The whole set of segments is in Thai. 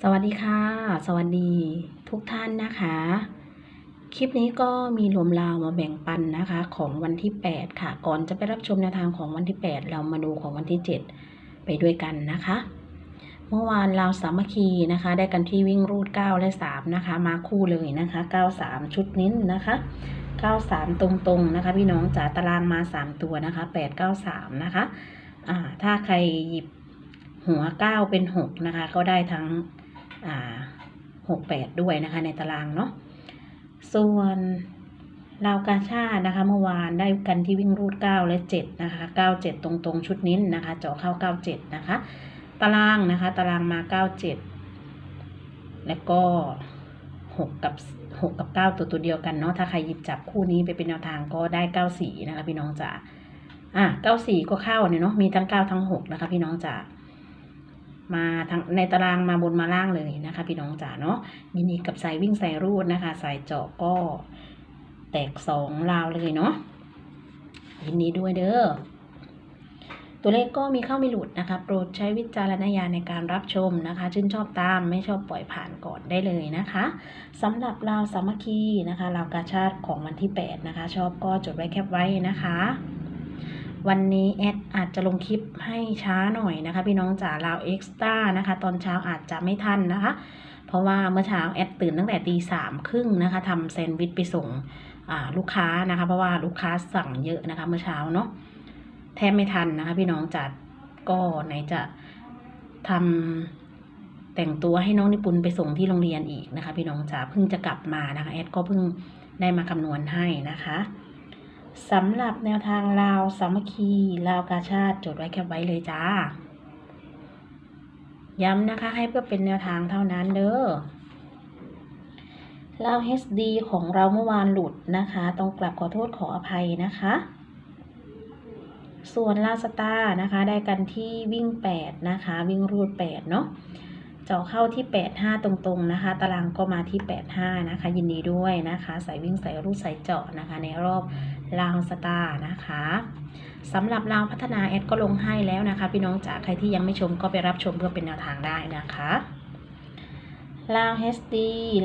สวัสดีค่ะ สวัสดีทุกท่านนะคะ คลิปนี้ก็มีรวมราวมาแบ่งปันนะคะ ของวันที่ 8 ค่ะ ก่อนจะไปรับชมแนวทางของวันที่ 8 เรามาดูของวันที่ 7 ไปด้วยกันนะคะ เมื่อวานเราสามัคคีนะคะ ได้กันที่วิ่งรูด 9 และ 3 นะคะ มาคู่เลยนะคะ 93 ชุดนิ้นนะคะ 93 ตรงๆนะคะ พี่น้องจ๋าตารางมา 3 ตัวนะคะ 893 นะคะอ่าถ้าใครหยิบหัว9เป็น6นะคะ ก็ได้ทั้ง อ่า6 8ด้วยนะคะ ในตารางเนาะส่วนราวกาชาตินะคะ เมื่อวานได้กันที่วิ่งรูด9และ7นะคะ9 7ตรงๆ ชุดนิ้นนะคะ เจาะเข้า97นะคะ ตารางนะคะ ตารางมา97แล้วก็6กับ6กับ9ตัวตัวเดียวกันเนาะถ้าใครหยิบจับคู่นี้ไปเป็นแนวทางก็ได้94นะคะ พี่น้องจ๋าอะ94ก็เข้าเนี่ยเนาะมีทั้ง9ทั้ง6นะคะ พี่น้องจ๋า มาทั้งในตารางมาบนมาล่างเลยนะคะ พี่น้องจ๋าเนาะยินดีกับสายวิ่งสายรูดนะคะ สายเจาะก็แตกสองราวเลยเนาะยินดีด้วยเด้อตัวเลขก็มีเข้ามีหลุดนะคะ โปรดใช้วิจารณญาณในการรับชมนะคะ ชื่นชอบตามไม่ชอบปล่อยผ่านก่อนได้เลยนะคะสำหรับราวสามัคคีนะคะราวกาชาติของวันที่ 8 นะคะ ชอบก็จดไว้แคปไว้นะคะ วันนี้แอดอาจจะลงคลิปให้ช้าหน่อยนะคะ พี่น้องจ๋าลาวเอ็กซ์ต้านะคะ ตอนเช้าอาจจะไม่ทันนะคะ เพราะว่าเมื่อเช้าแอดตื่นตั้งแต่ตีสามครึ่งนะคะทำแซนด์วิชไปส่งลูกค้านะคะ เพราะว่าลูกค้าสั่งเยอะนะคะ เมื่อเช้าเนาะแทบไม่ทันนะคะ พี่น้องจัดก็ไหนจะทำแต่งตัวให้น้องนิปุนไปส่งที่โรงเรียนอีกนะคะ พี่น้องจ๋าเพิ่งจะกลับมานะคะแอดก็เพิ่งได้มาคำนวณให้นะคะ สำหรับแนวทางลาวสามัคคีลาวกาชาติจดไว้แคปไว้เลยจ้า ย้ำนะคะให้เพื่อเป็นแนวทางเท่านั้นเด้อลาว HD ของเราเมื่อวานหลุดนะคะ ต้องกลับขอโทษขออภัยนะคะ ส่วนลาสตาร์นะคะ ได้กันที่วิ่ง 8 นะคะ วิ่งรูด 8 เนาะเจาะเข้าที่ 85 ตรงๆนะคะ ตารางก็มาที่ 85 นะคะ ยินดีด้วยนะคะ สายวิ่งสายรูดสายเจาะนะคะ ในรอบ ลาวสตาร์นะคะสำหรับลาวพัฒนาแอดก็ลงให้แล้วนะคะ พี่น้องจ๋าใครที่ยังไม่ชมก็ไปรับชมเพื่อเป็นแนวทางได้นะคะลาว HD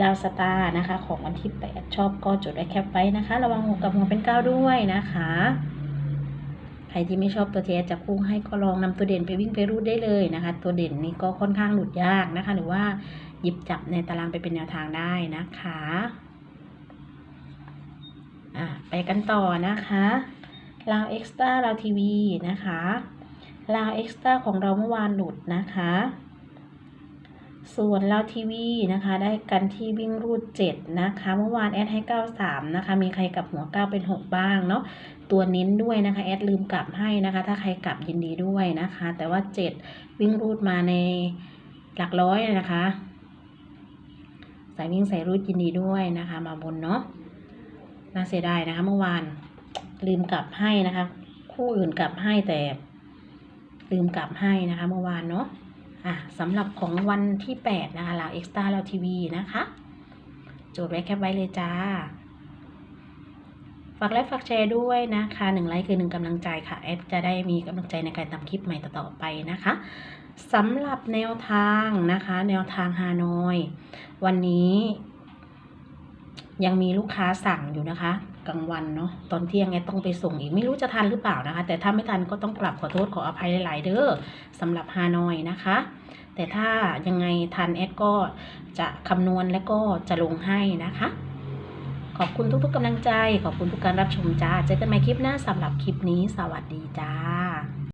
ลาวสตาร์นะคะ ของวันที่ 8 ชอบก็จดไว้แคปไว้นะคะ ระวังหัวกับหัวเป็น9ด้วยนะคะ ใครที่ไม่ชอบตัวเทสจับคู่ให้ก็ลองนำตัวเด่นไปวิ่งไปรูดได้เลยนะคะ ตัวเด่นนี่ก็ค่อนข้างหลุดยากนะคะ หรือว่าหยิบจับในตารางไปเป็นแนวทางได้นะคะ อะไปกันต่อนะคะลาวเอ็กซ์ต้าลาวทีวีนะคะลาวเอ็กซ์ต้าของเราเมื่อวานหลุดนะคะ ส่วนลาวทีวีนะคะ ได้กันที่วิ่งรูด 7 นะคะ เมื่อวานแอดให้ 93 นะคะ มีใครกลับหัว 9 เป็น 6 บ้างเนาะตัวเน้นด้วยนะคะ แอดลืมกลับให้นะคะ ถ้าใครกลับยินดีด้วยนะคะ แต่ว่า 7 วิ่งรูดมาในหลักร้อยนะคะ สายวิ่งสายรูดยินดีด้วยนะคะ มาบนเนาะ น่าเสียดายนะคะ เมื่อวาน ลืมกลับให้นะคะ คู่อื่นกลับให้แต่ ลืมกลับให้นะคะ เมื่อวานเนาะอะสำหรับของวันที่8นะคะลาวเอ็กซ์ต้าลาวทีวีนะคะโจทย์ไว้แคปไว้เลยจ้าฝากไลค์ฝากแชร์ด้วยนะคะหนึ่งไลค์คือหนึ่งกำลังใจค่ะแอดจะได้มีกำลังใจในการทำคลิปใหม่ต่อๆไปนะคะสำหรับแนวทางนะคะ แนวทางฮานอย วันนี้ ยังมีลูกค้าสั่งอยู่นะคะกลางวันเนาะตอนเที่ยงแอดต้องไปส่งอีกไม่รู้จะทันหรือเปล่านะคะ แต่ถ้าไม่ทันก็ต้องกลับขอโทษขออภัยหลายๆเด้อสำหรับฮานอยนะคะ แต่ถ้ายังไงทันแอดก็จะคำนวณและก็จะลงให้นะคะ ขอบคุณทุกๆกำลังใจ ขอบคุณทุกการรับชมจ้าเจอกันใหม่คลิปหน้าสำหรับคลิปนี้ สวัสดีจ้า